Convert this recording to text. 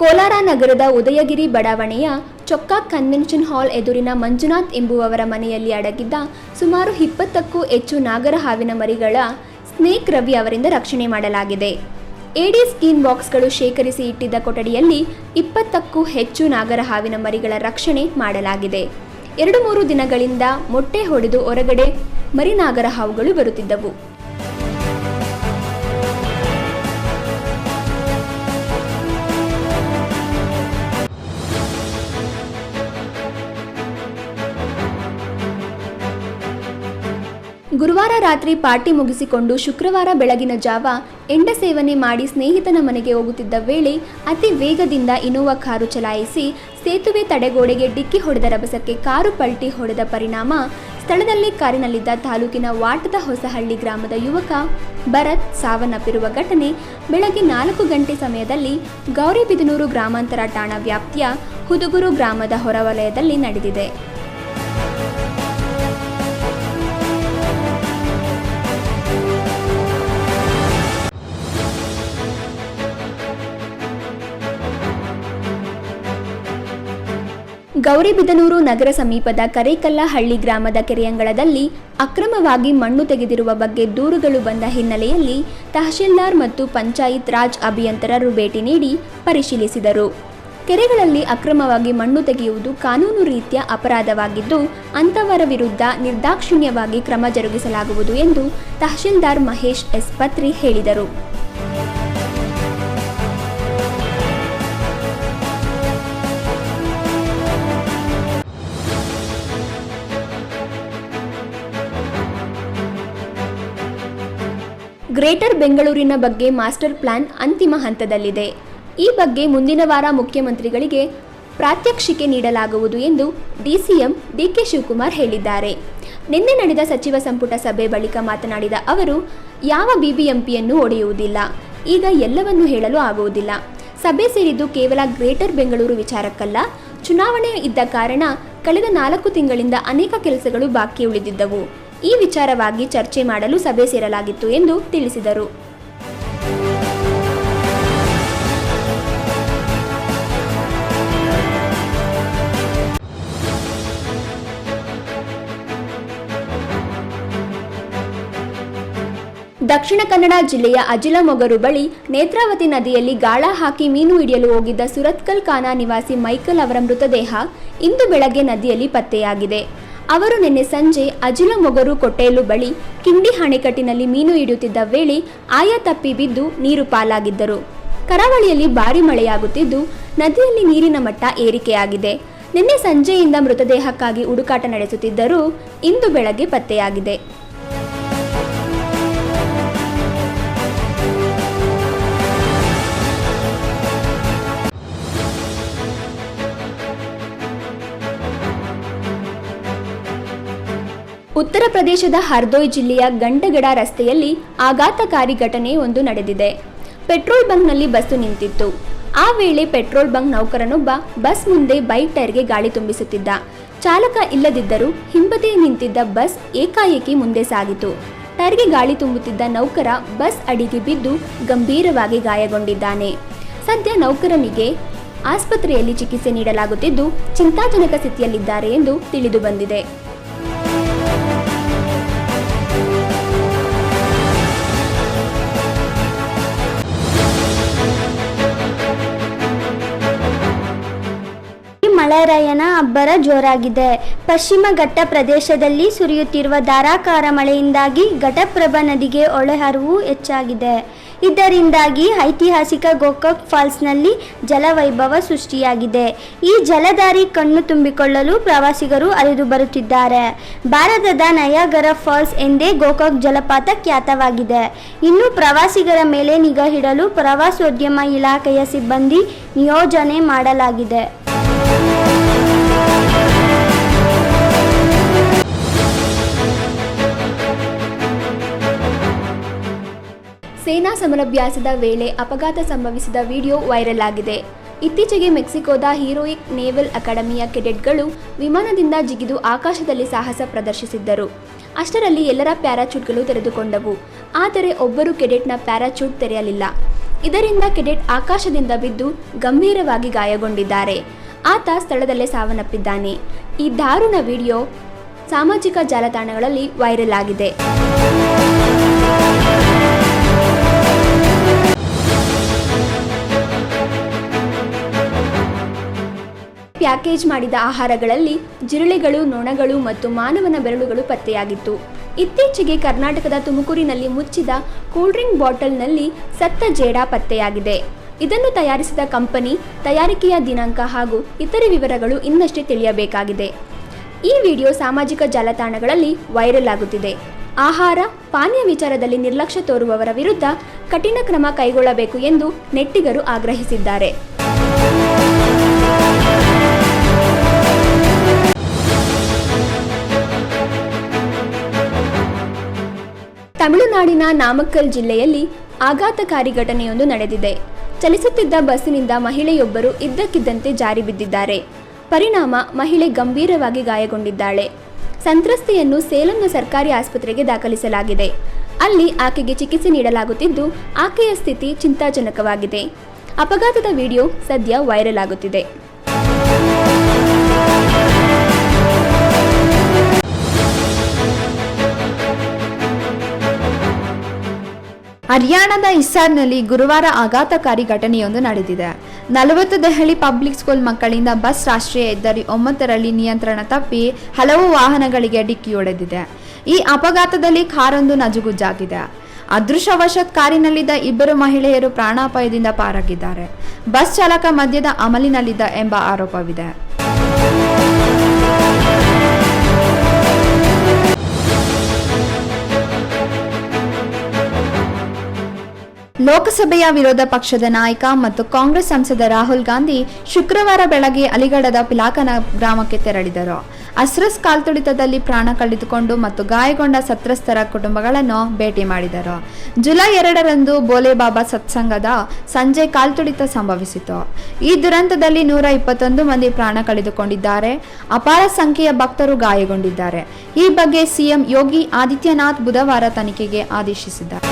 ಕೋಲಾರ ನಗರದ ಉದಯಗಿರಿ ಬಡಾವಣೆಯ ಚೊಕ್ಕಾ convention hall ಎದುರಿನ ಮಂಜುನಾಥ್ ಎಂಬುವವರ ಮನೆಯಲ್ಲಿ ಅಡಗಿದ್ದ ಸುಮಾರು ಇಪ್ಪತ್ತಕ್ಕೂ ಹೆಚ್ಚು ನಾಗರ ಹಾವಿನ ಮರಿಗಳ ಸ್ನೇಕ್ ರವಿ ಅವರಿಂದ ರಕ್ಷಣೆ ಮಾಡಲಾಗಿದೆ. ಏಡಿ ಸ್ಕೀನ್ ಬಾಕ್ಸ್ಗಳು ಶೇಖರಿಸಿ ಇಟ್ಟಿದ್ದ ಕೊಠಡಿಯಲ್ಲಿ ಇಪ್ಪತ್ತಕ್ಕೂ ಹೆಚ್ಚು ನಾಗರ ಹಾವಿನ ಮರಿಗಳ ರಕ್ಷಣೆ ಮಾಡಲಾಗಿದೆ. ಎರಡು ಮೂರು ದಿನಗಳಿಂದ ಮೊಟ್ಟೆ ಹೊಡೆದು ಹೊರಗಡೆ ಮರಿನಾಗರ ಹಾವುಗಳು ಬರುತ್ತಿದ್ದವು. ಗುರುವಾರ ರಾತ್ರಿ ಪಾರ್ಟಿ ಮುಗಿಸಿಕೊಂಡು ಶುಕ್ರವಾರ ಬೆಳಗಿನ ಜಾವ ಎಂಡ ಸೇವನೆ ಮಾಡಿ ಸ್ನೇಹಿತನ ಮನೆಗೆ ಹೋಗುತ್ತಿದ್ದ ವೇಳೆ ಅತಿ ವೇಗದಿಂದ ಇನೋವಾ ಕಾರು ಚಲಾಯಿಸಿ ಸೇತುವೆ ತಡೆಗೋಡೆಗೆ ಡಿಕ್ಕಿ ಹೊಡೆದ ರಭಸಕ್ಕೆ ಕಾರು ಪಲ್ಟಿ ಹೊಡೆದ ಪರಿಣಾಮ ಸ್ಥಳದಲ್ಲಿ ಕಾರಿನಲ್ಲಿದ್ದ ತಾಲೂಕಿನ ವಾಟದ ಹೊಸಹಳ್ಳಿ ಗ್ರಾಮದ ಯುವಕ ಭರತ್ ಸಾವನ್ನಪ್ಪಿರುವ ಘಟನೆ ಬೆಳಗ್ಗೆ ನಾಲ್ಕು ಗಂಟೆ ಸಮಯದಲ್ಲಿ ಗೌರಿಬಿದನೂರು ಗ್ರಾಮಾಂತರ ಠಾಣಾ ವ್ಯಾಪ್ತಿಯ ಹುದುಗುರು ಗ್ರಾಮದ ಹೊರವಲಯದಲ್ಲಿ ನಡೆದಿದೆ. ಗೌರಿಬಿದನೂರು ನಗರ ಸಮೀಪದ ಕರೇಕಲ್ಲಹಳ್ಳಿ ಗ್ರಾಮದ ಕೆರೆಯಂಗಳದಲ್ಲಿ ಅಕ್ರಮವಾಗಿ ಮಣ್ಣು ತೆಗೆದಿರುವ ಬಗ್ಗೆ ದೂರುಗಳು ಬಂದ ಹಿನ್ನೆಲೆಯಲ್ಲಿ ತಹಶೀಲ್ದಾರ್ ಮತ್ತು ಪಂಚಾಯತ್ ರಾಜ್ ಅಭಿಯಂತರರು ಭೇಟಿ ನೀಡಿ ಪರಿಶೀಲಿಸಿದರು. ಕೆರೆಗಳಲ್ಲಿ ಅಕ್ರಮವಾಗಿ ಮಣ್ಣು ತೆಗೆಯುವುದು ಕಾನೂನು ರೀತಿಯ ಅಪರಾಧವಾಗಿದ್ದು, ಅಂತವರ ವಿರುದ್ಧ ನಿರ್ದಾಕ್ಷಿಣ್ಯವಾಗಿ ಕ್ರಮ ಜರುಗಿಸಲಾಗುವುದು ಎಂದು ತಹಶೀಲ್ದಾರ್ ಮಹೇಶ್ ಎಸ್ ಪತ್ರಿ ಹೇಳಿದರು. ಗ್ರೇಟರ್ ಬೆಂಗಳೂರಿನ ಬಗ್ಗೆ ಮಾಸ್ಟರ್ ಪ್ಲಾನ್ ಅಂತಿಮ ಹಂತದಲ್ಲಿದೆ. ಈ ಬಗ್ಗೆ ಮುಂದಿನ ವಾರ ಮುಖ್ಯಮಂತ್ರಿಗಳಿಗೆ ಪ್ರಾತ್ಯಕ್ಷಿಕೆ ನೀಡಲಾಗುವುದು ಎಂದು ಡಿಸಿಎಂ ಡಿಕೆ ಶಿವಕುಮಾರ್ ಹೇಳಿದ್ದಾರೆ. ನಿನ್ನೆ ನಡೆದ ಸಚಿವ ಸಂಪುಟ ಸಭೆ ಬಳಿಕ ಮಾತನಾಡಿದ ಅವರು, ಯಾವ ಬಿಬಿಎಂಪಿಯನ್ನು ಒಡೆಯುವುದಿಲ್ಲ. ಈಗ ಎಲ್ಲವನ್ನೂ ಹೇಳಲು ಆಗುವುದಿಲ್ಲ. ಸಭೆ ಸೇರಿದ್ದು ಕೇವಲ ಗ್ರೇಟರ್ ಬೆಂಗಳೂರು ವಿಚಾರಕ್ಕಲ್ಲ. ಚುನಾವಣೆ ಇದ್ದ ಕಾರಣ ಕಳೆದ ನಾಲ್ಕು ತಿಂಗಳಿಂದ ಅನೇಕ ಕೆಲಸಗಳು ಬಾಕಿ ಉಳಿದಿದ್ದವು. ಈ ವಿಚಾರವಾಗಿ ಚರ್ಚೆ ಮಾಡಲು ಸಭೆ ಸೇರಲಾಗಿತ್ತು ಎಂದು ತಿಳಿಸಿದರು. ದಕ್ಷಿಣ ಕನ್ನಡ ಜಿಲ್ಲೆಯ ಅಜಿಲಮೊಗರು ಬಳಿ ನೇತ್ರಾವತಿ ನದಿಯಲ್ಲಿ ಗಾಳ ಹಾಕಿ ಮೀನು ಹಿಡಿಯಲು ಹೋಗಿದ್ದ ಸುರತ್ಕಲ್ ಖಾನಾ ನಿವಾಸಿ ಮೈಕಲ್ ಅವರ ಮೃತದೇಹ ಇಂದು ಬೆಳಗ್ಗೆ ನದಿಯಲ್ಲಿ ಪತ್ತೆಯಾಗಿದೆ. ಅವರು ನಿನ್ನೆ ಸಂಜೆ ಅಜಿಲಮೊಗರು ಕೊಟ್ಟೇಲು ಬಳಿ ಕಿಂಡಿ ಅಣೆಕಟ್ಟಿನಲ್ಲಿ ಮೀನು ಹಿಡಿಯುತ್ತಿದ್ದ ವೇಳೆ ಆಯ ತಪ್ಪಿ ಬಿದ್ದು ನೀರು ಪಾಲಾಗಿದ್ದರು. ಕರಾವಳಿಯಲ್ಲಿ ಭಾರಿ ಮಳೆಯಾಗುತ್ತಿದ್ದು, ನದಿಯಲ್ಲಿ ನೀರಿನ ಮಟ್ಟ ಏರಿಕೆಯಾಗಿದೆ. ನಿನ್ನೆ ಸಂಜೆಯಿಂದ ಮೃತದೇಹಕ್ಕಾಗಿ ಹುಡುಕಾಟ ನಡೆಸುತ್ತಿದ್ದರೂ ಇಂದು ಬೆಳಗ್ಗೆ ಪತ್ತೆಯಾಗಿದೆ. ಉತ್ತರ ಪ್ರದೇಶದ ಹರ್ದೋಯ್ ಜಿಲ್ಲೆಯ ಗಂಡಗಡ ರಸ್ತೆಯಲ್ಲಿ ಆಘಾತಕಾರಿ ಘಟನೆ ಒಂದು ನಡೆದಿದೆ. ಪೆಟ್ರೋಲ್ ಬಂಕ್ನಲ್ಲಿ ಬಸ್ಸು ನಿಂತಿತ್ತು. ಆ ವೇಳೆ ಪೆಟ್ರೋಲ್ ಬಂಕ್ ನೌಕರನೊಬ್ಬ ಬಸ್ ಮುಂದೆ ಬೈಕ್ ಟೈರ್ಗೆ ಗಾಳಿ ತುಂಬಿಸುತ್ತಿದ್ದ. ಚಾಲಕ ಇಲ್ಲದಿದ್ದರೂ ಹಿಂಬದಿ ನಿಂತಿದ್ದ ಬಸ್ ಏಕಾಏಕಿ ಮುಂದೆ ಸಾಗಿತು. ಟೈರ್ಗೆ ಗಾಳಿ ತುಂಬುತ್ತಿದ್ದ ನೌಕರ ಬಸ್ ಅಡಿಗೆ ಬಿದ್ದು ಗಂಭೀರವಾಗಿ ಗಾಯಗೊಂಡಿದ್ದಾನೆ. ಸದ್ಯ ನೌಕರನಿಗೆ ಆಸ್ಪತ್ರೆಯಲ್ಲಿ ಚಿಕಿತ್ಸೆ ನೀಡಲಾಗುತ್ತಿದ್ದು ಚಿಂತಾಜನಕ ಸ್ಥಿತಿಯಲ್ಲಿದ್ದಾರೆ ಎಂದು ತಿಳಿದು ಮಳೆರಾಯನ ಅಬ್ಬರ ಜೋರಾಗಿದೆ. ಪಶ್ಚಿಮ ಘಟ್ಟ ಪ್ರದೇಶದಲ್ಲಿ ಸುರಿಯುತ್ತಿರುವ ಧಾರಾಕಾರ ಮಳೆಯಿಂದಾಗಿ ಘಟಪ್ರಭಾ ನದಿಗೆ ಒಳಹರಿವು ಹೆಚ್ಚಾಗಿದೆ. ಇದರಿಂದಾಗಿ ಐತಿಹಾಸಿಕ ಗೋಕಾಕ್ ಫಾಲ್ಸ್ನಲ್ಲಿ ಜಲವೈಭವ ಸೃಷ್ಟಿಯಾಗಿದೆ. ಈ ಜಲಧಾರಿ ಕಣ್ಣು ತುಂಬಿಕೊಳ್ಳಲು ಪ್ರವಾಸಿಗರು ಅರಿದು ಬರುತ್ತಿದ್ದಾರೆ. ಭಾರತದ ನಯಾಗರ ಫಾಲ್ಸ್ ಎಂದೇ ಗೋಕಾಕ್ ಜಲಪಾತ ಖ್ಯಾತವಾಗಿದೆ. ಇನ್ನು ಪ್ರವಾಸಿಗರ ಮೇಲೆ ನಿಗಾ ಇಡಲು ಪ್ರವಾಸೋದ್ಯಮ ಇಲಾಖೆಯ ಸಿಬ್ಬಂದಿ ನಿಯೋಜನೆ ಮಾಡಲಾಗಿದೆ. ಸೇನಾ ಸಮರಭ್ಯಾಸದ ವೇಳೆ ಅಪಘಾತ ಸಂಭವಿಸಿದ ವಿಡಿಯೋ ವೈರಲ್ ಆಗಿದೆ. ಇತ್ತೀಚೆಗೆ ಮೆಕ್ಸಿಕೋದ ಹೀರೋಯಿಕ್ ನೇವಲ್ ಅಕಾಡೆಮಿಯ ಕೆಡೆಟ್ಗಳು ವಿಮಾನದಿಂದ ಜಿಗಿದು ಆಕಾಶದಲ್ಲಿ ಸಾಹಸ ಪ್ರದರ್ಶಿಸಿದ್ದರು. ಅಷ್ಟರಲ್ಲಿ ಎಲ್ಲರ ಪ್ಯಾರಾಚೂಟ್ಗಳು ತೆರೆದುಕೊಂಡವು. ಆದರೆ ಒಬ್ಬರು ಕೆಡೆಟ್ನ ಪ್ಯಾರಾಚೂಟ್ ತೆರೆಯಲಿಲ್ಲ. ಇದರಿಂದ ಕೆಡೆಟ್ ಆಕಾಶದಿಂದ ಬಿದ್ದು ಗಂಭೀರವಾಗಿ ಗಾಯಗೊಂಡಿದ್ದಾರೆ. ಆತ ಸ್ಥಳದಲ್ಲೇ ಸಾವನ್ನಪ್ಪಿದ್ದಾನೆ. ಈ ದಾರುಣ ವಿಡಿಯೋ ಸಾಮಾಜಿಕ ಜಾಲತಾಣಗಳಲ್ಲಿ ವೈರಲ್ ಆಗಿದೆ. ಪ್ಯಾಕೇಜ್ ಮಾಡಿದ ಆಹಾರಗಳಲ್ಲಿ ಜಿರಳೆಗಳು, ನೊಣಗಳು ಮತ್ತು ಮಾನವನ ಬೆರಳುಗಳು ಪತ್ತೆಯಾಗಿತ್ತು. ಇತ್ತೀಚೆಗೆ ಕರ್ನಾಟಕದ ತುಮಕೂರಿನಲ್ಲಿ ಮುಚ್ಚಿದ ಕೂಲ್ ಡ್ರಿಂಕ್ ಬಾಟಲ್ನಲ್ಲಿ ಸತ್ತ ಜೇಡ ಪತ್ತೆಯಾಗಿದೆ. ಇದನ್ನು ತಯಾರಿಸಿದ ಕಂಪನಿ ತಯಾರಿಕೆಯ ದಿನಾಂಕ ಹಾಗೂ ಇತರೆ ವಿವರಗಳು ಇನ್ನಷ್ಟೇ ತಿಳಿಯಬೇಕಾಗಿದೆ. ಈ ವಿಡಿಯೋ ಸಾಮಾಜಿಕ ಜಾಲತಾಣಗಳಲ್ಲಿ ವೈರಲ್ ಆಗುತ್ತಿದೆ. ಆಹಾರ, ಪಾನೀಯ ವಿಚಾರದಲ್ಲಿ ನಿರ್ಲಕ್ಷ್ಯ ತೋರುವವರ ವಿರುದ್ಧ ಕಠಿಣ ಕ್ರಮ ಕೈಗೊಳ್ಳಬೇಕು ಎಂದು ನೆಟ್ಟಿಗರು ಆಗ್ರಹಿಸಿದ್ದಾರೆ. ತಮಿಳುನಾಡಿನ ನಾಮಕ್ಕಲ್ ಜಿಲ್ಲೆಯಲ್ಲಿ ಆಘಾತಕಾರಿ ಘಟನೆಯೊಂದು ನಡೆದಿದೆ. ಚಲಿಸುತ್ತಿದ್ದ ಬಸ್ಸಿನಿಂದ ಮಹಿಳೆಯೊಬ್ಬರು ಇದ್ದಕ್ಕಿದ್ದಂತೆ ಜಾರಿ ಬಿದ್ದಿದ್ದಾರೆ. ಪರಿಣಾಮ ಮಹಿಳೆ ಗಂಭೀರವಾಗಿ ಗಾಯಗೊಂಡಿದ್ದಾಳೆ. ಸಂತ್ರಸ್ತೆಯನ್ನು ಸೇಲಂನ ಸರ್ಕಾರಿ ಆಸ್ಪತ್ರೆಗೆ ದಾಖಲಿಸಲಾಗಿದೆ. ಅಲ್ಲಿ ಆಕೆಗೆ ಚಿಕಿತ್ಸೆ ನೀಡಲಾಗುತ್ತಿದ್ದು, ಆಕೆಯ ಸ್ಥಿತಿ ಚಿಂತಾಜನಕವಾಗಿದೆ. ಅಪಘಾತದ ವಿಡಿಯೋ ಸದ್ಯ ವೈರಲ್ ಆಗುತ್ತಿದೆ. ಹರಿಯಾಣದ ಹಿಸ್ಸಾರ್ನಲ್ಲಿ ಗುರುವಾರ ಆಘಾತಕಾರಿ ಘಟನೆಯೊಂದು ನಡೆದಿದೆ. ನಲವತ್ತು ದೆಹಲಿ ಪಬ್ಲಿಕ್ ಸ್ಕೂಲ್ ಮಕ್ಕಳಿಂದ ಬಸ್ ರಾಷ್ಟ್ರೀಯ ಹೆದ್ದಾರಿ ಒಂಬತ್ತರಲ್ಲಿ ನಿಯಂತ್ರಣ ತಪ್ಪಿ ಹಲವು ವಾಹನಗಳಿಗೆ ಡಿಕ್ಕಿ ಹೊಡೆದಿದೆ. ಈ ಅಪಘಾತದಲ್ಲಿ ಕಾರೊಂದು ನಜುಗುಜ್ಜಾಗಿದೆ. ಅದೃಶ್ಯವಶತ್ ಕಾರಿನಲ್ಲಿದ್ದ ಇಬ್ಬರು ಮಹಿಳೆಯರು ಪ್ರಾಣಾಪಾಯದಿಂದ ಪಾರಾಗಿದ್ದಾರೆ. ಬಸ್ ಚಾಲಕ ಮದ್ಯದ ಅಮಲಿನಲ್ಲಿದ್ದ ಎಂಬ ಆರೋಪವಿದೆ. ಲೋಕಸಭೆಯ ವಿರೋಧ ಪಕ್ಷದ ನಾಯಕ ಮತ್ತು ಕಾಂಗ್ರೆಸ್ ಸಂಸದ ರಾಹುಲ್ ಗಾಂಧಿ ಶುಕ್ರವಾರ ಬೆಳಗ್ಗೆ ಅಲಿಗಢದ ಪಿಲಾಕನ ಗ್ರಾಮಕ್ಕೆ ತೆರಳಿದರು. ಅಸ್ರಸ್ ಕಾಲ್ತುಳಿತದಲ್ಲಿ ಪ್ರಾಣ ಕಳೆದುಕೊಂಡು ಮತ್ತು ಗಾಯಗೊಂಡ ಸತ್ರಸ್ತರ ಕುಟುಂಬಗಳನ್ನು ಭೇಟಿ ಮಾಡಿದರು. ಜುಲೈ ಎರಡರಂದು ಬೋಲೆಬಾಬಾ ಸತ್ಸಂಗದ ಸಂಜೆ ಕಾಲ್ತುಳಿತ ಸಂಭವಿಸಿತು. ಈ ದುರಂತದಲ್ಲಿ ನೂರ ಇಪ್ಪತ್ತೊಂದು ಮಂದಿ ಪ್ರಾಣ ಕಳೆದುಕೊಂಡಿದ್ದಾರೆ. ಅಪಾರ ಸಂಖ್ಯೆಯ ಭಕ್ತರು ಗಾಯಗೊಂಡಿದ್ದಾರೆ. ಈ ಬಗ್ಗೆ ಸಿಎಂ ಯೋಗಿ ಆದಿತ್ಯನಾಥ್ ಬುಧವಾರ ತನಿಖೆಗೆ ಆದೇಶಿಸಿದ್ದಾರೆ.